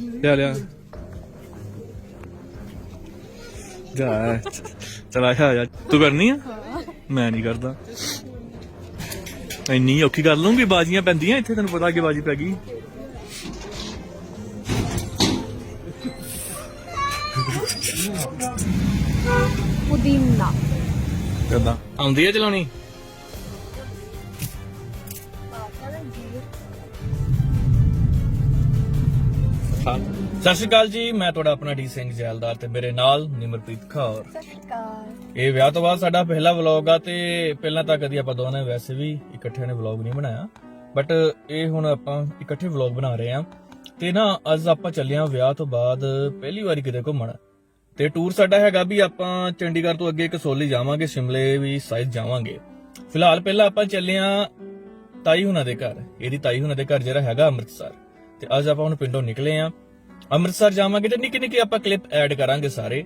ਲਿਆ ਲਿਆ। ਜਾ ਚਲਾ ਆ ਜਾ ਤੂੰ ਕਰਨੀ ਆ? ਮੈਂ ਨਹੀਂ ਕਰਦਾ। ਇੰਨੀ ਔਖੀ ਕਰ ਲੂੰਗੀ ਬਾਜੀਆਂ ਪੈਂਦੀਆਂ ਇੱਥੇ ਤੈਨੂੰ ਪਤਾ ਕਿ ਬਾਜੀ ਪੈ ਗਈ। ਪੁਦੀਨਾ। ਕਿੱਦਾਂ? ਆਉਂਦੀ ਹੈ ਚਲਾਉਣੀ? ਹਾਂ। ਸਤਿ ਸ਼੍ਰੀ ਅਕਾਲ ਜੀ ਮੈਂ ਤੁਹਾਡਾ ਆਪਣਾ ਡੀ ਸਿੰਘ ਜੈਲਦਾਰ ਤੇ ਮੇਰੇ ਨਾਲ ਨਿਮਰਪ੍ਰੀਤ ਕੌਰ। ਸਤਿ ਸ਼੍ਰੀ ਅਕਾਲ। ਇਹ ਵਿਆਹ ਤੋਂ ਬਾਅਦ ਸਾਡਾ ਪਹਿਲਾ ਵਲੌਗ ਆ ਤੇ ਪਹਿਲਾਂ ਤਾਂ ਕਦੀ ਆਪਾਂ ਦੋਨਾਂ ਵੈਸੇ ਵੀ ਇਕੱਠੇ ਨੇ ਵਲੌਗ ਨਹੀਂ ਬਣਾਇਆ। ਬਟ ਇਹ ਹੁਣ ਆਪਾਂ ਇਕੱਠੇ ਵਲੌਗ ਬਣਾ ਰਹੇ ਆ। ਤੇ ਨਾ ਅੱਜ ਆਪਾਂ ਚੱਲੇ ਆ ਵਿਆਹ ਤੋਂ ਬਾਅਦ ਪਹਿਲੀ ਵਾਰੀ ਕਿਤੇ ਘੁੰਮਣ। ਤੇ ਟੂਰ ਸਾਡਾ ਹੈਗਾ ਵੀ ਆਪਾਂ ਚੰਡੀਗੜ੍ਹ ਤੋਂ ਅੱਗੇ ਕਸੋਲੀ ਜਾਵਾਂਗੇ ਸ਼ਿਮਲੇ ਵੀ ਸਾਈਡ ਜਾਵਾਂਗੇ। ਫਿਲਹਾਲ ਪਹਿਲਾਂ ਆਪਾਂ ਚੱਲੇ ਆ ਤਾਈ ਹੁਣਾਂ ਦੇ ਘਰ। ਇਹਦੀ ਤਾਈ ਹੁਣਾਂ ਦੇ ਘਰ ਜਿਹੜਾ ਹੈਗਾ ਅੰਮ੍ਰਿਤਸਰ। ਤੇ ਅੱਜ ਆਪਾਂ ਹੁਣ ਪਿੰਡੋਂ ਨਿਕਲੇ ਆ। ਅੰਮ੍ਰਿਤਸਰ ਜਾਵਾਂਗੇ ਤੇ ਨਿੱਕੇ ਨਿੱਕੇ ਆਪਾਂ ਕਲਿੱਪ ਐਡ ਕਰਾਂਗੇ ਸਾਰੇ।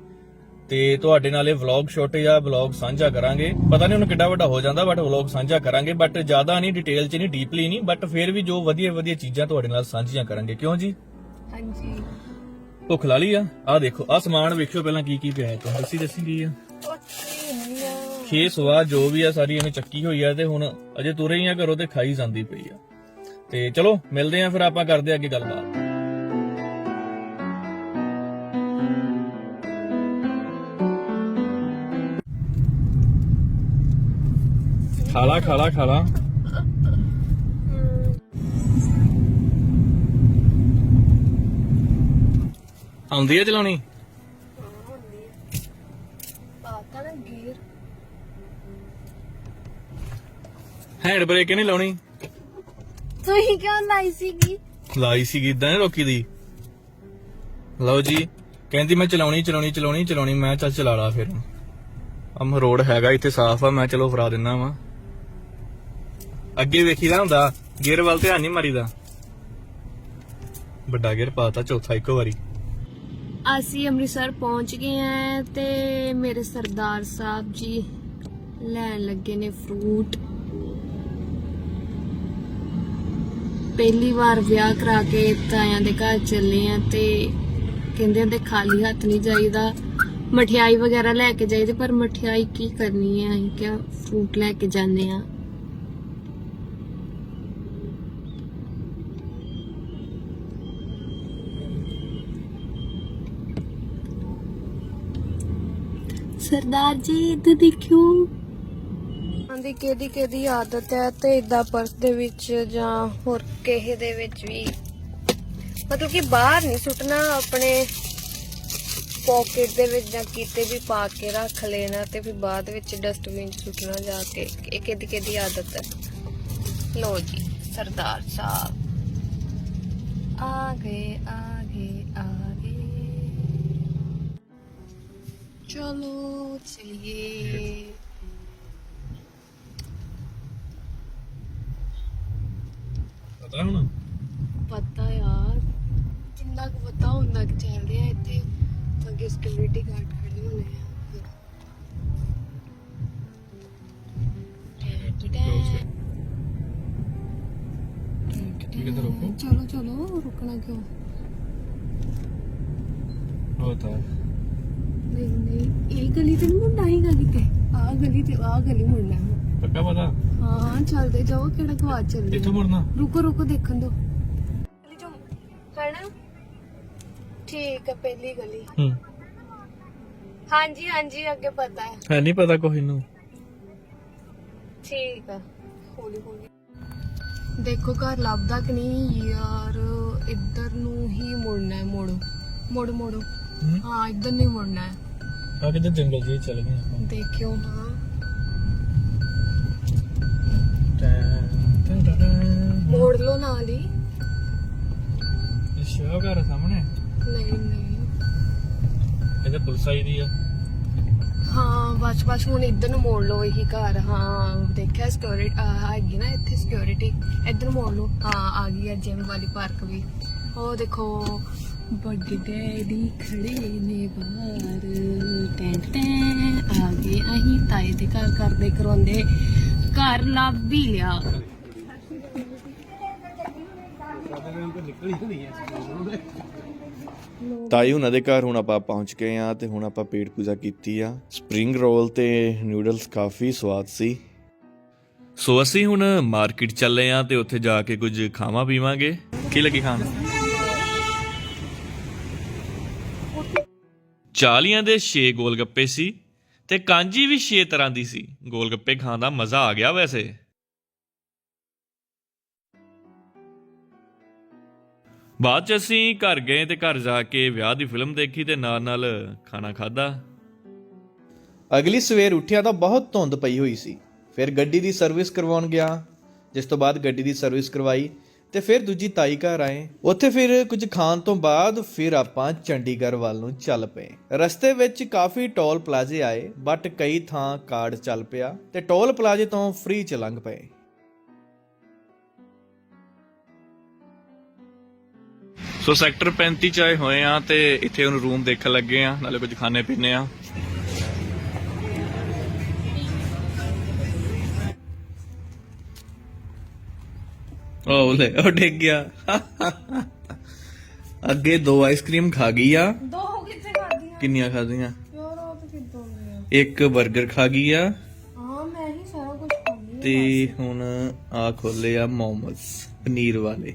ਤੇ ਤੁਹਾਡੇ ਨਾਲ ਇਹ ਵਲੌਗ ਛੋਟੇ ਜਿਹਾ ਵਲੌਗ ਸਾਂਝਾ ਕਰਾਂਗੇ। ਪਤਾ ਨਹੀਂ ਉਹਨੂੰ ਕਿੱਡਾ ਵੱਡਾ ਹੋ ਜਾਂਦਾ ਬਟ ਵਲੌਗ ਸਾਂਝਾ ਕਰਾਂਗੇ। ਬਟ ਜ਼ਿਆਦਾ ਨਹੀਂ ਡਿਟੇਲ ਚ ਨਹੀਂ ਡੀਪਲੀ ਨਹੀਂ। ਬਟ ਫਿਰ ਵੀ ਜੋ ਵਧੀਆ ਵਧੀਆ ਚੀਜ਼ਾਂ ਤੁਹਾਡੇ ਨਾਲ ਸਾਂਝੀਆਂ ਕਰਾਂਗੇ। ਕਿਉਂ ਜੀ? ਹਾਂਜੀ। ਭੁੱਖ ਲਾ ਲਈ ਆ। ਆ ਦੇਖੋ ਆ ਸਮਾਨ ਵੇਖਿਓ ਪਹਿਲਾਂ ਕੀ ਕੀ ਪਿਆ ਹੈ। ਤੁਹਾਨੂੰ ਦੱਸੀ ਦੱਸੀ ਕੀ ਆ। ਖੇ ਸਵਾ ਜੋ ਵੀ ਆ ਸਾਰੀ ਇਹਨੇ ਚੱਕੀ ਹੋਈ ਆ ਤੇ ਹੁਣ ਅਜੇ ਤੁਰੇ ਹੀ ਆ ਘਰੋਂ ਤੇ ਖਾਈ ਜਾਂਦੀ ਪਈ ਆ। ਤੇ ਚਲੋ ਮਿਲਦੇ ਆ ਫਿਰ ਆਪਾਂ ਕਰਦੇ ਆ ਅੱਗੇ ਗੱਲਬਾਤ। ਖਾਲਾ ਖਾਲਾ ਖਾਲਾ। ਆਉਂਦੀ ਆ ਚਲਾਉਣੀ? ਹੈਂਡ ਬ੍ਰੇਕ ਨਹੀਂ ਲਾਉਣੀ। ਤੁਸੀਂ ਕਿਉਂ ਲਾਈ ਸੀਗੀ? ਲਾਈ ਸੀ ਇਦਾਂ ਨੀ ਰੋਕੀ ਦੀ। ਲਓ ਜੀ ਕਹਿੰਦੀ ਮੈਂ ਚਲਾਉਣੀ ਚਲਾਉਣੀ ਚਲਾਉਣੀ ਚਲਾਉਣੀ ਮੈਂ ਚੱਲ ਚਲਾ ਲਾ ਫਿਰ। ਅਮ ਰੋਡ ਹੈਗਾ ਇੱਥੇ ਸਾਫ਼ ਆ ਮੈਂ ਚਲੋ ਫਰਾ ਦਿੰਨਾ ਵਾ। ਅੱਗੇ ਵੇਖੀਦਾ ਹੁੰਦਾ ਗੇਅਰ ਵੱਲ ਧਿਆਨ ਨਹੀਂ ਮਾਰੀਦਾ। ਵੱਡਾ ਗੇਅਰ ਪਾਤਾ ਚੌਥਾ ਇੱਕੋ ਵਾਰੀ। ਅਸੀਂ ਅੰਮ੍ਰਿਤਸਰ ਪਹੁੰਚ ਗਏ ਆ ਤੇ ਮੇਰੇ ਸਰਦਾਰ ਸਾਹਿਬ ਜੀ ਲੈਣ ਲੱਗੇ ਨੇ ਫਰੂਟ। ਪਹਿਲੀ ਵਾਰ ਵਿਆਹ ਕਰਾ ਕੇ ਤਾਇਆਂ ਦੇ ਘਰ ਚੱਲੇ ਆ ਤੇ ਕਹਿੰਦੇ ਹੁੰਦੇ ਖਾਲੀ ਹੱਥ ਨਹੀਂ ਜਾਈਦਾ। ਮਠਿਆਈ ਵਗੈਰਾ ਲੈ ਕੇ ਜਾਈਦੇ, ਪਰ ਮਠਿਆਈ ਕੀ ਕਰਨੀ ਹੈ ਅਸੀਂ ਕਿਹਾ ਫਰੂਟ ਲੈ ਕੇ ਜਾਂਦੇ ਆ? ਸਰਦਾਰ ਜੀ, ਇੱਧਰ ਦੇਖਿਓ। ਆਂਦੀ ਕਿਹਦੀ ਕਿਹਦੀ ਆਦਤ ਹੈ ਤੇ ਇਦਾਂ ਪਰਸ ਦੇ ਵਿੱਚ ਜਾਂ ਹੋਰ ਕਿਸੇ ਦੇ ਵਿੱਚ ਵੀ? ਮਤਲਬ ਕਿ ਬਾਹਰ ਨਹੀਂ ਸੁੱਟਣਾ, ਆਪਣੇ ਪਾਕਟ ਦੇ ਵਿੱਚ ਜਾਂ ਕਿਤੇ ਵੀ ਪਾ ਕੇ ਰੱਖ ਲੈਣਾ ਤੇ ਫਿਰ ਬਾਅਦ ਵਿੱਚ ਡਸਟਬਿਨ ਸੁੱਟਣਾ ਜਾ ਕੇ। ਇਹ ਕਿਹਦੀ ਕਿਹਦੀ ਆਦਤ ਹੈ? ਲੋ ਜੀ, ਸਰਦਾਰ ਸਾਹਿਬ। ਆ ਗਏ ਆ ਗਏ ਆ ਗਏ। ਚਲੋ, ਚਲਿਏ। ਪਤਾ ਹੁਣ? ਪਤਾ ਯਾਰ। ਕਿੰਨਾ ਕੁ ਪਤਾ ਹੁੰਦਾ ਕਿ ਚੱਲਦੇ ਆ ਇੱਥੇ। ਅੱਗੇ ਸਿਕਿਉਰਿਟੀ ਗਾਰਡ ਖੜੇ ਹੋਣੇ ਆ ਹੈ। ਤਾਂ ਚਲੋ ਚਲੋ ਰੁਕਣਾ ਕਿਉਂ? ਹੋ ਤਾਂ। ਨਹੀਂ ਨਹੀਂ ਇਹ ਗਲੀ ਤੇ ਮੁੰਡਾ ਹੀਗਾ ਕਿਤੇ ਆਹ ਗਲੀ ਤੇ ਆਹ ਗਲੀ ਹੈ। ਪੱਕਾ ਪਤਾ? ਹਾਂ ਚੱਲਦੇ ਜਾਓ ਕਿਹੜਾ ਗਵਾਚ ਚੱਲਦੇ ਇੱਥੋਂ ਮੁੜਨਾ। ਰੁਕੋ ਰੁਕੋ ਦੇਖਣ ਦੋ ਗਲੀ ਚੋਂ ਹੈਨਾ? ਠੀਕ ਹੈ ਪਹਿਲੀ ਗਲੀ। ਹੂੰ। ਹਾਂਜੀ ਹਾਂਜੀ ਅੱਗੇ ਪਤਾ ਹੈ। ਹੈ ਨਹੀਂ ਪਤਾ ਕੋਈ ਨੂੰ। ਠੀਕ ਆ। ਹੌਲੀ ਹੌਲੀ। ਦੇਖੋ ਘਰ ਲੱਭਦਾ ਕਿ ਨਹੀਂ? ਯਾਰ ਇੱਧਰ ਨੂੰ ਹੀ ਮੁੜਨਾ ਹੈ ਮੋੜੋ। ਮੋੜ ਮੋੜੋ। ਹਾਂ। ਇੱਧਰ ਨਹੀਂ ਮੁੜਨਾ ਹੈ। ਆ ਕਿਤੇ ਜੰਗਲ ਜੀ ਚੱਲ ਗਏ ਆਪਾਂ। ਦੇਖਿਓ ਹਾਂ ਮੋੜ ਲਓ ਨਾਲ ਹੀ। ਇਹ ਸ਼ੋਅ ਘਰ ਸਾਹਮਣੇ। ਨਹੀਂ ਨਹੀਂ। ਇਹਦੇ ਪੁਲਿਸ ਆਈ ਦੀ ਆ। ਹਾਂ ਬਸ ਬਸ ਹੁਣ ਇੱਧਰ ਨੂੰ ਮੋੜ ਲਓ ਇਹੀ ਘਰ। ਹਾਂ ਦੇਖਿਆ ਸਿਕਿਉਰਿਟੀ ਹੈਗੀ ਨਾ ਇੱਥੇ ਸਿਕਿਉਰਿਟੀ ਇੱਧਰ ਮੋੜ ਲਓ। ਹਾਂ ਆ ਗਈ ਹੈ ਜਿਮ ਵਾਲੀ ਪਾਰਕ ਵੀ। ਉਹ ਦੇਖੋ ਵੱਡੇ ਡੈਡੀ ਖੜੇ ਨੇ ਬਾਹਰ। ਟੈਂਟ ਟੈਂ ਆ ਗਏ। ਅਸੀਂ ਤਾਏ ਦੇ ਘਰ ਕਰਦੇ ਕਰਾਉਂਦੇ। ਘਰ ਲੱਭ ਹੀ ਲਿਆ। ਤਾਈ ਹੁਣਾਂ ਦੇ ਘਰ ਹੁਣ ਆਪਾਂ ਪਹੁੰਚ ਗਏ ਆ ਤੇ ਹੁਣ ਆਪਾਂ ਪੇਟ ਪੂਜਾ ਕੀਤੀ ਆ। ਸਪਰਿੰਗ ਰੋਲ ਤੇ ਨੂਡਲਸ ਕਾਫੀ ਸਵਾਦ ਸੀ। ਸੋ ਅਸੀਂ ਹੁਣ ਮਾਰਕੀਟ ਚੱਲੇ ਆ ਤੇ ਉੱਥੇ ਜਾ ਕੇ ਕੁਝ ਖਾਵਾਂ ਪੀਵਾਂਗੇ। ਕੀ ਲੱਗੀ ਖਾਣ? ਚਾਲੀਆਂ ਦੇ 6 ਗੋਲ ਗੱਪੇ ਸੀ ਤੇ ਕਾਂਜੀ ਵੀ 6 ਤਰ੍ਹਾਂ ਦੀ ਸੀ। ਗੋਲ ਗੱਪੇ ਖਾਣ ਦਾ ਮਜ਼ਾ ਆ ਗਿਆ ਵੈਸੇ। ਬਾਅਦ ਚ ਅਸੀਂ ਘਰ ਗਏ ਤੇ ਘਰ ਜਾ ਕੇ ਵਿਆਹ ਦੀ ਫਿਲਮ ਦੇਖੀ ਤੇ ਨਾਲ ਨਾਲ ਖਾਣਾ ਖਾਦਾ ਅਗਲੀ ਸਵੇਰ ਉੱਠਿਆ ਤਾਂ ਬਹੁਤ ਧੁੰਦ ਪਈ ਹੋਈ ਸੀ। ਫਿਰ ਗੱਡੀ ਦੀ ਸਰਵਿਸ ਕਰਵਾਉਣ ਗਿਆ, ਜਿਸ ਤੋਂ ਬਾਅਦ ਗੱਡੀ ਦੀ ਸਰਵਿਸ ਕਰਵਾਈ ਤੇ ਫਿਰ ਦੂਜੀ ਤਾਈ ਘਰ ਆਏ। ਉੱਥੇ ਫਿਰ ਕੁਝ ਖਾਣ ਤੋਂ ਬਾਅਦ ਫਿਰ ਆਪਾਂ ਚੰਡੀਗੜ੍ਹ ਵੱਲ ਨੂੰ ਚੱਲ ਪਏ। ਰਸਤੇ ਵਿੱਚ ਕਾਫੀ ਟੋਲ ਪਲਾਜ਼ੇ ਆਏ ਬਟ ਕਈ ਥਾਂ ਕਾਰਡ ਚੱਲ ਪਿਆ ਤੇ ਟੋਲ ਪਲਾਜ਼ੇ ਤੋਂ ਫ੍ਰੀ ਚ ਲੰਘ ਪਏ। ਸੋ ਸੈਕਟਰ 35 ਚ ਆਏ ਹੋਏ ਆ ਤੇ ਇੱਥੇ ਹੁਣ ਰੂਮ ਦੇਖਣ ਲੱਗੇ ਆ ਨਾਲੇ ਕੁਝ ਖਾਣੇ ਪੀਣੇ ਆ। ਉਹ ਲੈ ਉਹ ਡਿੱਗ ਗਿਆ। ਅੱਗੇ ਦੋ ਆਈਸਕ੍ਰੀਮ ਖਾ ਗਈ ਆ। ਦੋ ਕਿੱਥੇ ਖਾਦੀਆਂ ਕਿੰਨੀਆਂ ਖਾਧੀਆਂ ਯਾਰ ਉਹ ਤਾਂ ਕਿੱਦਾਂ ਦੀਆਂ ਇੱਕ 버ਗਰ ਖਾ ਗਈ ਆ। ਹਾਂ ਮੈਂ ਹੀ ਸਾਰਾ ਕੁਝ ਖਾਂਦੀ ਤੇ ਹੁਣ ਆ ਖੋਲੇ ਆ ਮੋਮੋਸ ਪਨੀਰ ਵਾਲੇ।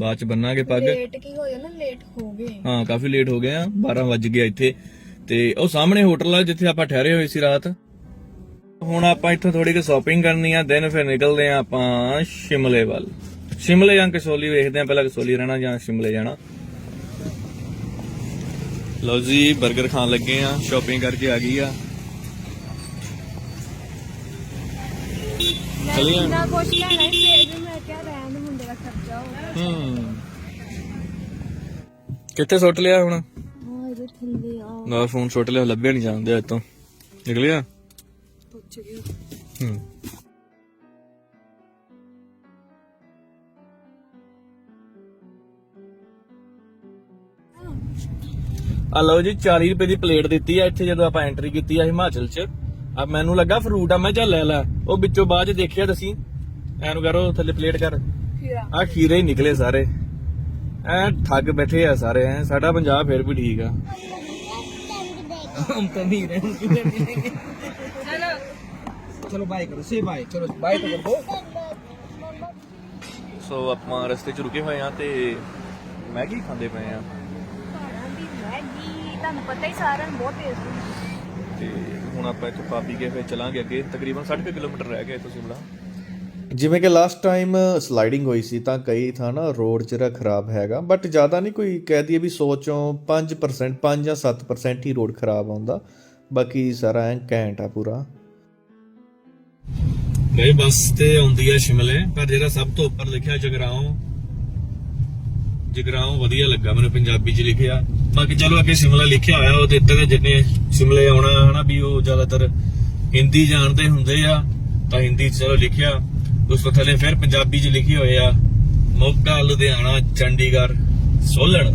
ਬਾਅਦ ਚ ਬੰਨਾਂਗੇ ਪੱਗ। ਲੇਟ ਕੀ ਹੋਇਆ ਨਾ ਲੇਟ ਹੋ ਗਏ। ਹਾਂ ਕਾਫੀ ਲੇਟ ਹੋ ਗਏ ਆ 12 ਵੱਜ ਗਿਆ ਇੱਥੇ। ਤੇ ਉਹ ਸਾਹਮਣੇ ਹੋਟਲ ਆ ਜਿੱਥੇ ਆਪਾਂ ਠਹਿਰੇ ਹੋਏ ਸੀ ਰਾਤ। ਹੁਣ ਆਪਾਂ ਇੱਥੋਂ ਥੋੜੀ ਜਿਹੀ ਸ਼ਾਪਿੰਗ ਕਰਨੀ ਆ ਦਿਨ ਫਿਰ ਨਿਕਲਦੇ ਆ ਆਪਾਂ ਸ਼ਿਮਲੇ ਵੱਲ। ਸ਼ਿਮਲੇ ਜਾਂ ਕਸੋਲੀ ਵੇਖਦੇ ਆ ਪਹਿਲਾਂ ਕਸੋਲੀ ਰਹਿਣਾ ਜਾਂ ਸ਼ਿਮਲੇ ਜਾਣਾ। ਲਓ ਜੀ 버ਗਰ ਖਾਣ ਲੱਗੇ ਆ ਸ਼ਾਪਿੰਗ ਕਰਕੇ ਆ ਗਈ ਆ। ਚਲੀਏ ਨਾ ਕੁਛ ਲੈਣਾ ਹੀ ਤੇ ਮੈਂ ਕਿਹਾ ਰਹਿਣ ਦੇ ਮੁੰਡੇ ਦਾ ਖਰਚਾ ਹੋ। ਕਿੱਥੇ ਸੁੱਟ ਲਿਆ ਹੁਣ? ਹਾਂ ਇਹਦੇ ਥੱਲੇ ਆ। ਨਾ ਫੋਨ ਸੁੱਟ ਲਿਆ ਲੱਭਿਆ ਨਹੀਂ ਜਾਂਦੇ ਇੱਥੋਂ ਨਿਕਲਿਆ ਪੁੱਛ ਗਈ ਹੂੰ। ਆ ਲਓ ਜੀ 40 ਰੁਪਏ ਦੀ ਪਲੇਟ ਦਿੱਤੀ ਆ ਇੱਥੇ ਜਦੋਂ ਆਪਾਂ ਐਂਟਰੀ ਕੀਤੀ ਆ ਹਿਮਾਚਲ ਚ। ਆ ਮੈਨੂੰ ਲੱਗਾ ਫਰੂਟ ਆ ਮੈਂ ਚੱਲ ਲੈ ਲੈ। ਉਹ ਵਿੱਚੋਂ ਬਾਅਦ ਚ ਦੇਖਿਆ ਤੁਸੀਂ। ਐਨੂੰ ਕਰੋ ਥੱਲੇ ਪਲੇਟ ਕਰ। ਆ ਖੀਰੇ ਹੀ ਨਿਕਲੇ ਸਾਰੇ ਐ ਠੱਗ ਬੈਠੇ ਆ ਸਾਰੇ ਐ ਸਾਡਾ ਪੰਜਾਬ ਫਿਰ ਵੀ ਠੀਕ ਆ हम तो नहीं रहे उनकी नहीं मिलेंगे चलो बाय करो से बाय चलो बाय तो कर दो ਸੋ ਆਪਾਂ ਰਸਤੇ ਚ ਰੁਕੇ ਹੋਏ ਆ ਤੇ ਮੈਗੀ ਖਾਂਦੇ ਪਏ ਆ ਪਹਾੜਾਂ ਦੀ ਮੈਗੀ ਤੁਹਾਨੂੰ ਪਤਾ ਹੀ ਸਾਰਿਆਂ ਨੂੰ ਬਹੁਤ ਟੇਸਟੀ ਤੇ ਹੁਣ ਆਪਾਂ ਇੱਥੋਂ ਖਾ ਪੀ ਕੇ ਫਿਰ ਚਲਾਂਗੇ ਅੱਗੇ ਤਕਰੀਬਨ 60 ਕਿਲੋਮੀਟਰ ਰਹਿ ਗਏ ਤੁਸੀਂ ਬਲਾ ਜਿਵੇਂ ਕਿ ਲਾਸਟ ਟਾਈਮ ਸਲਾਈਡਿੰਗ ਹੋਈ ਸੀ ਤਾਂ ਕਈ ਥਾਂ ਨਾ ਰੋਡ ਜਿਹੜਾ ਖਰਾਬ ਹੈਗਾ ਬਟ ਜ਼ਿਆਦਾ ਨਹੀਂ ਕੋਈ ਕਹਿ ਦਈਏ ਵੀ 100 ਚੋਂ 5% 5 ਜਾਂ 7% ਹੀ ਰੋਡ ਖਰਾਬ ਆਉਂਦਾ। ਬਾਕੀ ਸਾਰਾ ਐਂ ਘੈਂਟ ਆ ਪੂਰਾ। ਗਏ ਬੱਸ ਤੇ ਆਉਂਦੀ ਆ ਸ਼ਿਮਲੇ, ਪਰ ਜਿਹੜਾ ਸਭ ਤੋਂ ਉੱਪਰ ਲਿਖਿਆ ਜਗਰਾਉਂ ਜਗਰਾਉਂ ਵਧੀਆ ਲੱਗਾ ਮੈਨੂੰ ਪੰਜਾਬੀ ਚ ਲਿਖਿਆ। ਬਾਕੀ ਚਲੋ ਅੱਗੇ ਸ਼ਿਮਲਾ ਲਿਖਿਆ ਹੋਇਆ ਉਹ ਤੇ ਇੱਦਾਂ ਦੇ ਜਿੰਨੇ ਸ਼ਿਮਲੇ ਆਉਣਾ ਹਨਾ, ਵੀ ਉਹ ਜ਼ਿਆਦਾਤਰ ਹਿੰਦੀ ਜਾਣਦੇ ਹੁੰਦੇ ਆ, ਤਾਂ ਹਿੰਦੀ ਚ ਚਲੋ ਲਿਖਿਆ। ਉਸ ਥੱਲੇ ਫਿਰ ਪੰਜਾਬੀ ਚ ਲਿਖੇ ਹੋਏ ਆ, ਮੋਗਾ, ਲੁਧਿਆਣਾ, ਚੰਡੀਗੜ੍ਹ, ਸੋਲਣ।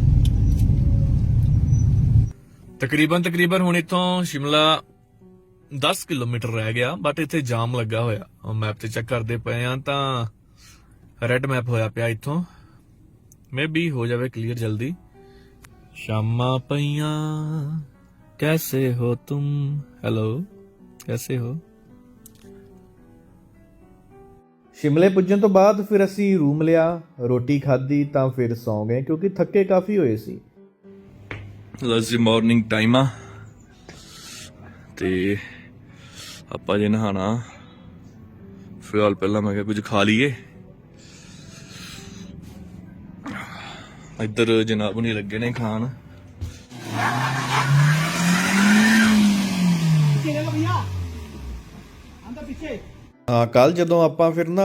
ਤਕਰੀਬਨ ਤਕਰੀਬਨ ਹੁਣ ਇੱਥੋਂ ਸ਼ਿਮਲਾ 10 ਕਿਲੋਮੀਟਰ ਰਹਿ ਗਿਆ ਬਟ ਇੱਥੇ ਜਾਮ ਲੱਗਾ ਹੋਇਆ। ਮੈਪ ਤੇ ਚੈੱਕ ਕਰਦੇ ਪਏ ਆ ਤਾਂ ਰੈੱਡ ਮੈਪ ਹੋਇਆ ਪਿਆ ਇੱਥੋਂ। ਮੇਬੀ ਹੋ ਜਾਵੇ ਕਲੀਅਰ ਜਲਦੀ। ਸ਼ਾਮਾਂ ਪਈਆਂ, ਕੈਸੇ ਹੋ ਤੁਮ? ਹੈਲੋ ਕੈਸੇ ਹੋ? ਸ਼ਿਮਲੇ ਪੁੱਜਣ ਤੋਂ ਬਾਅਦ ਫਿਰ ਅਸੀਂ ਰੂਮ ਲਿਆ, ਰੋਟੀ ਖਾਧੀ ਤਾਂ ਫਿਰ ਸੌਂ ਗਏ ਕਿਉਂਕਿ ਥੱਕੇ ਕਾਫੀ ਹੋਏ ਸੀ। ਲੋ ਜੀ ਮਾਰਨਿੰਗ ਟਾਈਮ ਆ। ਤੇ ਆਪਾਂ ਜੇ ਨਹਾਣਾ ਫਿਲਹਾਲ ਪਹਿਲਾਂ ਮੈਂ ਕਿਹਾ ਕੁਝ ਖਾ ਲਈਏ। ਇੱਧਰ ਜਨਾਬ ਨਹੀਂ ਲੱਗੇ ਨੇ ਖਾਣ। ਹਾਂ ਕੱਲ ਜਦੋਂ ਆਪਾਂ ਫਿਰ ਨਾ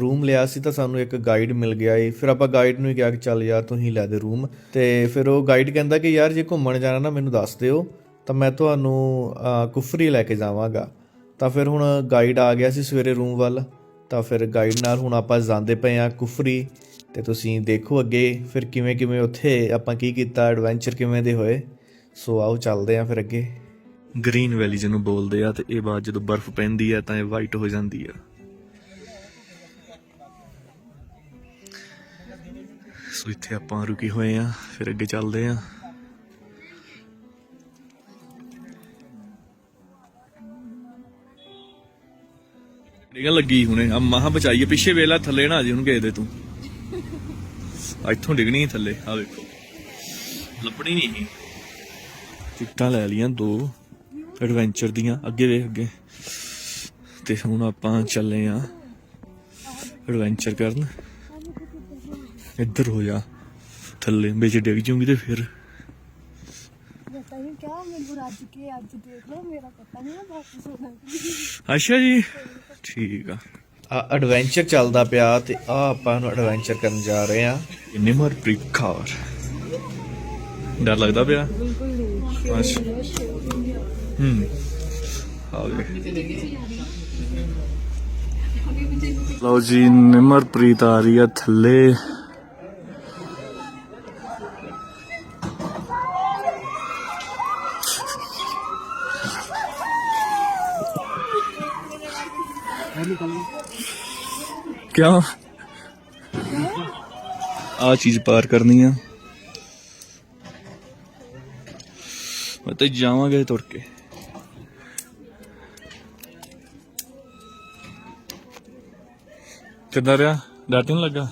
ਰੂਮ ਲਿਆ ਸੀ ਤਾਂ ਸਾਨੂੰ ਇੱਕ ਗਾਈਡ ਮਿਲ ਗਿਆ ਏ। ਫਿਰ ਆਪਾਂ ਗਾਈਡ ਨੂੰ ਹੀ ਕਿਹਾ ਕਿ ਚੱਲ ਯਾਰ ਤੂੰ ਹੀ ਲੈ ਦੇ ਰੂਮ ਤੇ ਫਿਰ ਉਹ ਗਾਈਡ ਕਹਿੰਦਾ ਕਿ ਯਾਰ ਜੇ ਘੁੰਮਣ ਜਾਣਾ ਨਾ ਮੈਨੂੰ ਦੱਸ ਦਿਓ, ਤਾਂ ਮੈਂ ਤੁਹਾਨੂੰ ਕੁਫਰੀ ਲੈ ਕੇ ਜਾਵਾਂਗਾ। ਤਾਂ ਫਿਰ ਹੁਣ ਗਾਈਡ ਆ ਗਿਆ ਸੀ ਸਵੇਰੇ ਰੂਮ ਵੱਲ। ਤਾਂ ਫਿਰ ਗਾਈਡ ਨਾਲ ਹੁਣ ਆਪਾਂ ਜਾਂਦੇ ਪਏ ਆ ਕੁਫਰੀ। ਤੇ ਤੁਸੀਂ ਦੇਖੋ ਅੱਗੇ, ਫਿਰ ਕਿਵੇਂ ਕਿਵੇਂ ਉੱਥੇ ਆਪਾਂ ਕੀ ਕੀਤਾ ਐਡਵੈਂਚਰ ਕਿਵੇਂ ਦੇ ਹੋਏ। ਸੋ ਆਓ ਚੱਲਦੇ ਆ ਫਿਰ ਅੱਗੇ। ਗ੍ਰੀਨ ਵੈਲੀ ਜਿਹਨੂੰ ਬੋਲਦੇ ਆ ਤੇ ਇਹ ਬਾਅਦ ਜਦੋਂ ਬਰਫ਼ ਪੈਂਦੀ ਆ ਤਾਂ ਇਹ ਵਾਈਟ ਹੋ ਜਾਂਦੀ ਆ। ਸੋ ਇੱਥੇ ਆਪਾਂ ਰੁਕੇ ਹੋਏ ਆ, ਫਿਰ ਅੱਗੇ ਚੱਲਦੇ ਆ। ਡਿਗਣ ਲੱਗੀ ਹੁਣੇ ਆ ਮਹਾ ਬਚਾਈਏ, ਪਿੱਛੇ ਵੇਲਾ ਥੱਲੇ ਨਾ ਆ ਜੀ ਹੁਣ ਗਏ ਦੇ ਤੂੰ। ਇੱਥੋਂ ਡਿਗਣੀ ਸੀ ਥੱਲੇ ਆ ਵੇਖੋ। ਲੱਭਣੀ ਨਹੀਂ ਟਿਕਟਾਂ ਲੈ ਲੀਆਂ ਦੋ। ਐਡਵੈਂਚਰ ਦੀਆਂ ਅੱਗੇ ਵੇਖ ਅੱਗੇ। ਤੇ ਹੁਣ ਆਪਾਂ ਚੱਲੇ ਆ ਐਡਵੈਂਚਰ ਕਰਨ। ਇੱਧਰ ਹੋ ਜਾ ਥੱਲੇ ਵਿੱਚ ਡਿੱਗ ਜੂਗੀ ਤੇ ਫਿਰ। ਨਹੀਂ ਨਹੀਂ ਅੱਛਾ ਜੀ ਠੀਕ ਆ। ਆ ਐਡਵੈਂਚਰ ਚੱਲਦਾ ਪਿਆ ਤੇ ਆ ਆਪਾਂ ਨੂੰ ਐਡਵੈਂਚਰ ਕਰਨ ਜਾ ਰਹੇ ਆ। ਨਿਮਰ ਪ੍ਰਿਕਾਰ ਡਰ ਲੱਗਦਾ ਪਿਆ? ਅੱਛਾ ਹੂੰ ਆਵੇ ਲਓ ਜੀ ਨਿਮਰਪ੍ਰੀਤ ਆ ਰਹੀ ਆ ਥੱਲੇ ਕਿਆ ਆ ਚੀਜ਼ ਪਾਰ ਕਰਨੀ ਆ ਮੈਂ ਤੇ ਜਾਵਾਂਗੇ ਤੁਰ ਕੇ ਕਿੱਦਾਂ ਰਿਹਾ? ਡਰ ਤਾਂ ਨੀ ਲੱਗਾ?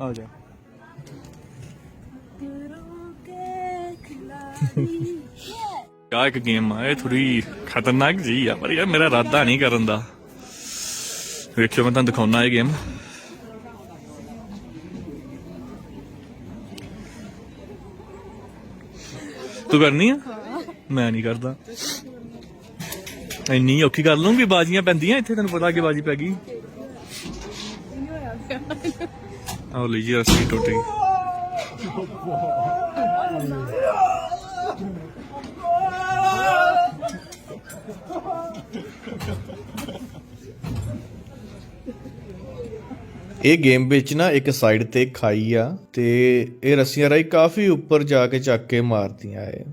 ਆ ਜਾ। ਕਾ ਇੱਕ ਗੇਮ ਆ ਇਹ ਥੋੜੀ ਖਤਰਨਾਕ ਜੀ ਆ ਪਰ ਯਾਰ ਮੇਰਾ ਇਰਾਦਾ ਨਹੀਂ ਕਰਨ ਦਾ। ਵੇਖਿਓ ਮੈਂ ਤੁਹਾਨੂੰ ਦਿਖਾਉਣਾ ਇਹ ਗੇਮ ਤੂੰ ਕਰਨੀ ਆ? ਮੈਂ ਨਹੀਂ ਕਰਦਾ। ਇੰਨੀ ਔਖੀ ਕਰ ਲੂੰਗੀ ਬਾਜੀਆਂ ਪੈਂਦੀਆਂ ਇੱਥੇ ਤੈਨੂੰ ਪਤਾ ਕਿ ਬਾਜੀ ਪੈ ਗਈ। ਆਹ ਲਈ ਜੀ ਰਸੀ ਟੁੱਟ। ਗਈ ਇਹ ਗੇਮ ਵਿੱਚ ਨਾ ਇੱਕ ਸਾਈਡ ਤੇ ਖਾਈ ਆ ਤੇ ਇਹ ਰੱਸੀਆਂ ਰਾਈ ਕਾਫੀ ਉੱਪਰ ਜਾ ਕੇ ਚੱਕ ਕੇ ਮਾਰਦੀਆਂ ਏ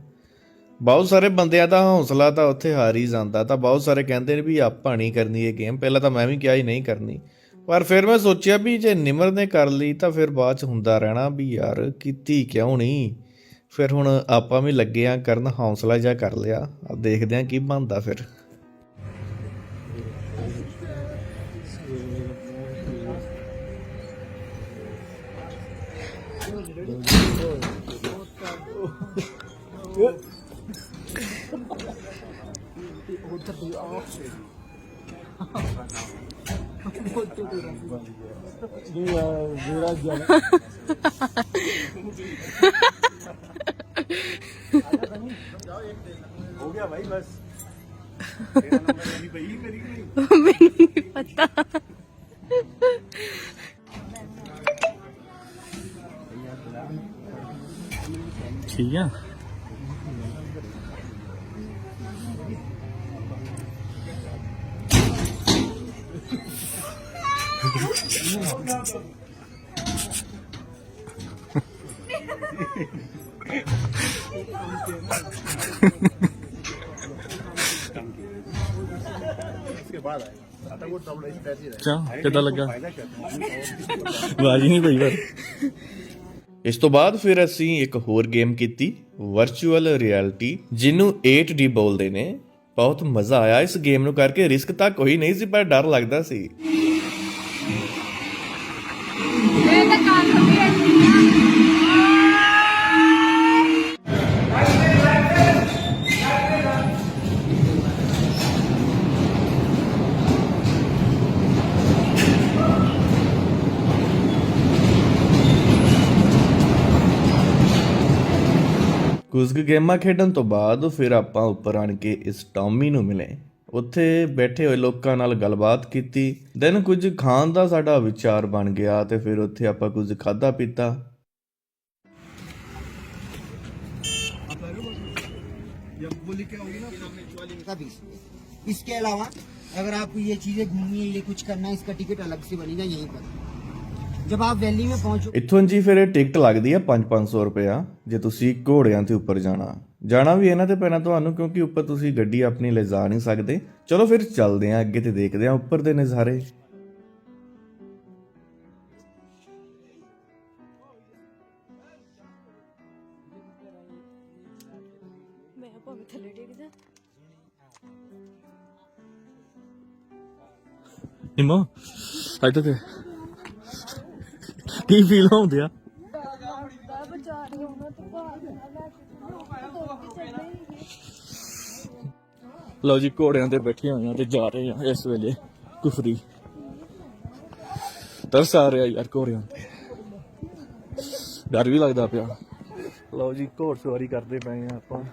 ਬਹੁਤ ਸਾਰੇ ਬੰਦਿਆਂ ਦਾ ਹੌਸਲਾ ਤਾਂ ਉੱਥੇ ਹਾਰ ਹੀ ਜਾਂਦਾ, ਤਾਂ ਬਹੁਤ ਸਾਰੇ ਕਹਿੰਦੇ ਨੇ ਵੀ ਆਪਾਂ ਨਹੀਂ ਕਰਨੀ ਇਹ ਗੇਮ ਪਹਿਲਾਂ ਤਾਂ ਮੈਂ ਵੀ ਕਿਹਾ ਹੀ ਨਹੀਂ ਕਰਨੀ। ਪਰ ਫਿਰ ਮੈਂ ਸੋਚਿਆ ਵੀ ਜੇ ਨਿਮਰ ਨੇ ਕਰ ਲਈ ਤਾਂ ਫਿਰ ਬਾਅਦ ਚ ਹੁੰਦਾ ਰਹਿਣਾ ਵੀ ਯਾਰ ਕੀਤੀ ਕਿਉਂ ਨਹੀਂ? ਫਿਰ ਹੁਣ ਆਪਾਂ ਵੀ ਲੱਗੇ ਆ ਕਰਨ ਹੌਸਲਾ ਜਿਹਾ ਕਰ ਲਿਆ। ਆ ਦੇਖਦੇ ਆ ਕੀ ਬਣਦਾ ਫਿਰ। ਗਿਆ ਮੈਨੂੰ ਨਹੀਂ ਪਤਾ ਠੀਕ ਆ। ਕਿਆ ਕਿੱਦਾਂ ਲੱਗਾ? ਬਾਜੀ ਨਹੀਂ ਪਈ ਪਰ ਇਸ ਤੋਂ ਬਾਅਦ ਫਿਰ ਅਸੀਂ ਇੱਕ ਹੋਰ ਗੇਮ ਕੀਤੀ ਵਰਚੁਅਲ ਰਿਐਲਿਟੀ ਜਿਹਨੂੰ 8D ਬੋਲਦੇ ਨੇ। ਬਹੁਤ ਮਜ਼ਾ ਆਇਆ ਇਸ ਗੇਮ ਨੂੰ ਕਰਕੇ, ਰਿਸਕ ਤਾਂ ਕੋਈ ਨਹੀਂ ਸੀ, ਪਰ ਡਰ ਲੱਗਦਾ ਸੀ। ਕੁਝ ਕੁ ਗੇਮਾਂ ਖੇਡਣ ਤੋਂ ਬਾਅਦ ਫਿਰ ਆਪਾਂ ਉੱਪਰ ਆਣ ਕੇ ਇਸ ਟੌਮੀ ਨੂੰ ਮਿਲੇ ਉੱਥੇ ਬੈਠੇ ਹੋਏ ਲੋਕਾਂ ਨਾਲ ਗੱਲਬਾਤ ਕੀਤੀ ਦੈਨ ਕੁਝ ਖਾਣ ਦਾ ਸਾਡਾ ਵਿਚਾਰ ਬਣ ਗਿਆ ਤੇ ਫਿਰ ਉੱਥੇ ਆਪਾਂ ਕੁਝ ਖਾਦਾ ਪੀਤਾ का बीस इसके अलावा अगर आपको ये चीजें घूमनी है ये कुछ करना है इसका टिकट अलग से बनेगा यहीं पर जब आप वैली में पहुंचो ਇੱਥੋਂ ਜੀ ਫਿਰ ਇਹ ਟਿਕਟ ਲੱਗਦੀ ਆ 5-500 ਰੁਪਇਆ ਜੇ ਤੁਸੀਂ ਘੋੜਿਆਂ ਤੇ ਉੱਪਰ ਜਾਣਾ ਜਾਣਾ ਵੀ ਇਹਨਾਂ ਤੇ ਪੈਣਾ ਤੁਹਾਨੂੰ ਕਿਉਂਕਿ ਉੱਪਰ ਤੁਸੀਂ ਗੱਡੀ ਆਪਣੀ ਲਿਜਾ ਨਹੀਂ ਸਕਦੇ ਚਲੋ ਫਿਰ ਚੱਲਦੇ ਆਂ ਅੱਗੇ ਤੇ ਦੇਖਦੇ ਆਂ ਉੱਪਰ ਦੇ ਨਜ਼ਾਰੇ ਮੈਂ ਭਾਵੇਂ ਥੱਲੇ ਡਿੱਗ ਜਾ ਨਿੰਮੋ ਇੱਥੇ ਤੇ ਕੀ ਫੀਲ ਹੁੰਦੀ ਆ? ਲਓ ਜੀ, ਘੋੜਿਆਂ ਤੇ ਬੈਠੇ ਹੋਏ ਤੇ ਜਾ ਰਹੇ ਆ ਇਸ ਵੇਲੇ ਕੁਫਰੀ। ਤਰਸ ਆ ਰਿਹਾ ਯਾਰ ਘੋੜਿਆਂ ਤੇ। ਡਰ ਵੀ ਲੱਗਦਾ ਪਿਆ। ਲਓ ਜੀ, ਘੋੜ ਸਵਾਰੀ ਕਰਦੇ ਪਏ ਆ ਆਪਾਂ।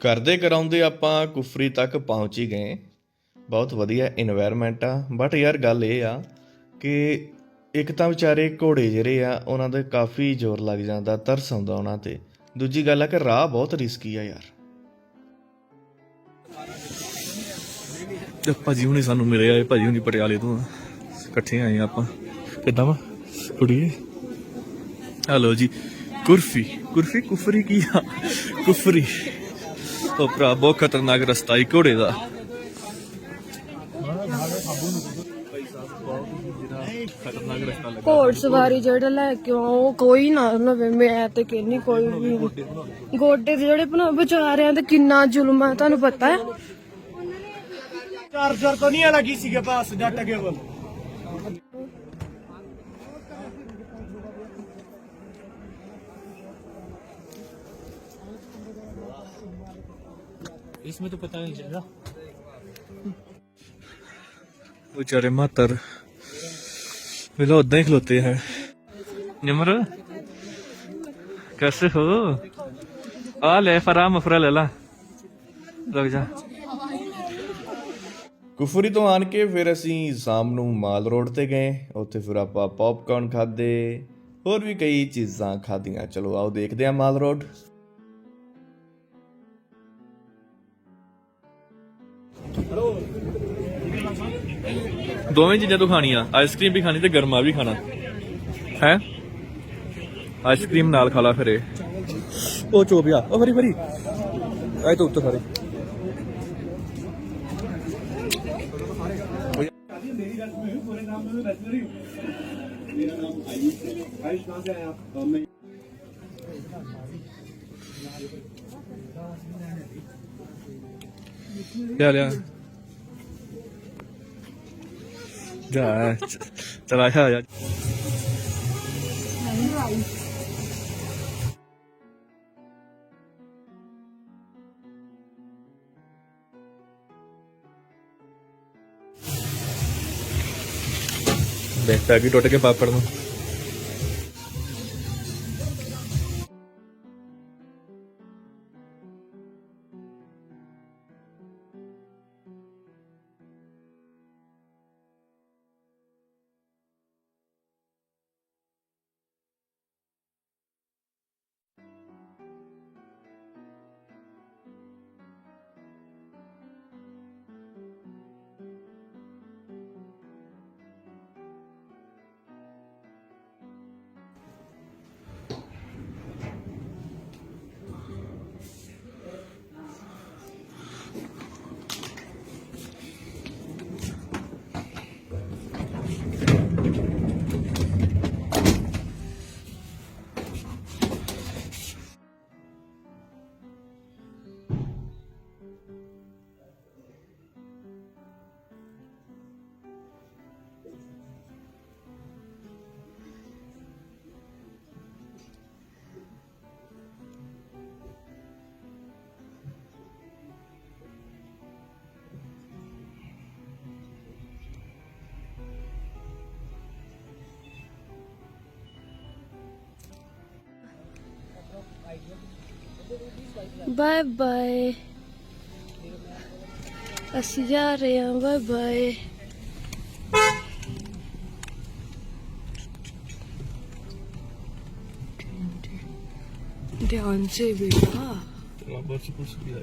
ਕਰਦੇ ਕਰਾਉਂਦੇ ਆਪਾਂ ਕੁਫਰੀ ਤੱਕ ਪਹੁੰਚ ਹੀ ਗਏ। ਬਹੁਤ ਵਧੀਆ এনवायरमेंट ਆ। ਬਟ ਯਾਰ ਗੱਲ ਇਹ ਆ ਕਿ ਇੱਕ ਤਾਂ ਵਿਚਾਰੇ ਘੋੜੇ ਜਿਹੜੇ ਆ, ਉਹਨਾਂ ਦੇ ਕਾਫੀ ਜ਼ੋਰ ਲੱਗ ਜਾਂਦਾ, ਤਰਸ ਆਉਂਦਾ ਉਹਨਾਂ ਤੇ। ਦੂਜੀ ਗੱਲ ਆ ਕਿ ਰਾਹ ਬਹੁਤ ਰਿਸਕੀ ਆ ਯਾਰ। ਤੇ ਭਾਜੀ ਹੁਣੇ ਸਾਨੂੰ ਮਿਲੇ ਆਏ, ਭਾਜੀ ਹੁਣੀ ਪਟਿਆਲੇ ਤੋਂ ਇਕੱਠੇ ਆਏ ਆਪਾਂ। ਕਿੱਦਾਂ ਵਾ? ਕੁੜੀਏ? ਹਲੋ ਜੀ। ਕੁਰਫੀ। ਕੁਰਫੀ, ਕੁਫਰੀ ਕੀ ਆ? ਕੁਫਰੀ। ਉਹ ਭਰਾ, ਬਹੁਤ ਖਤਰਨਾਕ ਰਸਤਾ ਹੀ ਘੋੜੇ ਦਾ। ਘੋੜ ਸਵਾਰੀ ਜਿਹੜਾ ਲੈ ਕੇ ਆਉਂ ਉਹ ਕੋਈ ਨਾ ਲਵੇ ਮੈਂ ਤੇ ਕਹਿੰਨੀ ਕੋਈ ਵੀ ਗੋਡੇ ਦੇ ਜਿਹੜੇ ਬਣਾ ਵਿਚਾਰਿਆਂ ਤੇ ਕਿੰਨਾ ਜ਼ੁਲਮ ਆ ਤੁਹਾਨੂੰ ਪਤਾ ਹੈ चार्जर तो नहीं है ना किसी के पास डाटा केबल इसमें तो पता नहीं चलेगा बेचारे मातर वे लोग उदा ही खलोते हैं निमर कैसे हो आ ले फरा मफरा ले ला रुक जा ਕੁਫਰੀ ਤੋਂ ਆਣ ਕੇ ਫਿਰ ਅਸੀਂ ਸ਼ਾਮ ਨੂੰ ਮਾਲ ਰੋਡ ਤੇ ਗਏ ਉੱਥੇ ਫਿਰ ਆਪਾਂ ਪੌਪਕਾਰਨ ਖਾਦੇ ਹੋਰ ਵੀ ਕਈ ਚੀਜ਼ਾਂ ਖਾਧੀਆਂ ਚਲੋ ਆਓ ਦੇਖਦੇ ਹਾਂ ਮਾਲ ਰੋਡ ਦੋਵੇਂ ਚੀਜ਼ਾਂ ਤੂੰ ਖਾਣੀਆਂ। ਆਈਸਕ੍ਰੀਮ ਵੀ ਖਾਣੀ ਤੇ ਗਰਮਾ ਵੀ ਖਾਣਾ। ਹੈ? ਆਈਸਕ੍ਰੀਮ ਨਾਲ ਖਾ ਲਾ ਫਿਰ ਇਹ। ਉਹ ਚੋਬਿਆ। ਉਹ ਫਰੀ ਫਰੀ ਆਏ ਤਾਂ ਉੱਤੇ ਸਾਰੇ। ਲਿਆ ਲਿਆ। ਜਾ ਚਲ ਆਇਆ ਆ ਦੇਖ ਪੈ ਟੁੱਟ ਕੇ ਪਾਪੜ ਨੂੰ ਬਾਏ ਬਾਏ ਅਸੀਂ ਜਾ ਰਹੇ ਹਾਂ ਬਾਏ ਬਾਏ ਧਿਆਨ ਸੇ ਬੇਟਾ ਬਸ ਕੁਛ ਵੀ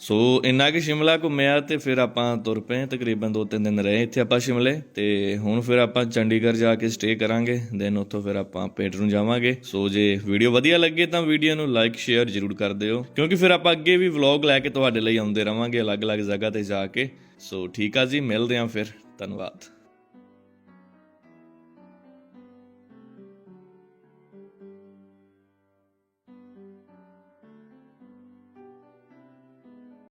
ਸੋ ਇੰਨਾ ਕਿ ਸ਼ਿਮਲਾ ਘੁੰਮਿਆ ਤੇ ਫਿਰ ਆਪਾਂ ਤੁਰ ਪਏ ਤਕਰੀਬਨ 2-3 ਦਿਨ ਰਹੇ ਇੱਥੇ ਆਪਾਂ ਸ਼ਿਮਲੇ ਤੇ ਹੁਣ ਫਿਰ ਆਪਾਂ ਚੰਡੀਗੜ੍ਹ ਜਾ ਕੇ ਸਟੇ ਕਰਾਂਗੇ ਦੈਨ ਉੱਥੋਂ ਫਿਰ ਆਪਾਂ ਪੇਟ ਨੂੰ ਜਾਵਾਂਗੇ। ਸੋ ਜੇ ਵੀਡੀਓ ਵਧੀਆ ਲੱਗੇ ਤਾਂ ਵੀਡੀਓ ਨੂੰ ਲਾਈਕ ਸ਼ੇਅਰ ਜਰੂਰ ਕਰ ਦਿਓ। ਕਿਉਂਕਿ ਫਿਰ ਆਪਾਂ ਅੱਗੇ ਵੀ ਵਲੌਗ ਲੈ ਕੇ ਤੁਹਾਡੇ ਲਈ ਆਉਂਦੇ ਰਵਾਂਗੇ ਅਲੱਗ-ਅਲੱਗ ਜਗ੍ਹਾ ਤੇ ਜਾ ਕੇ। ਸੋ ਠੀਕ ਆ ਜੀ, ਮਿਲਦੇ ਆਂ ਫਿਰ। ਧੰਨਵਾਦ।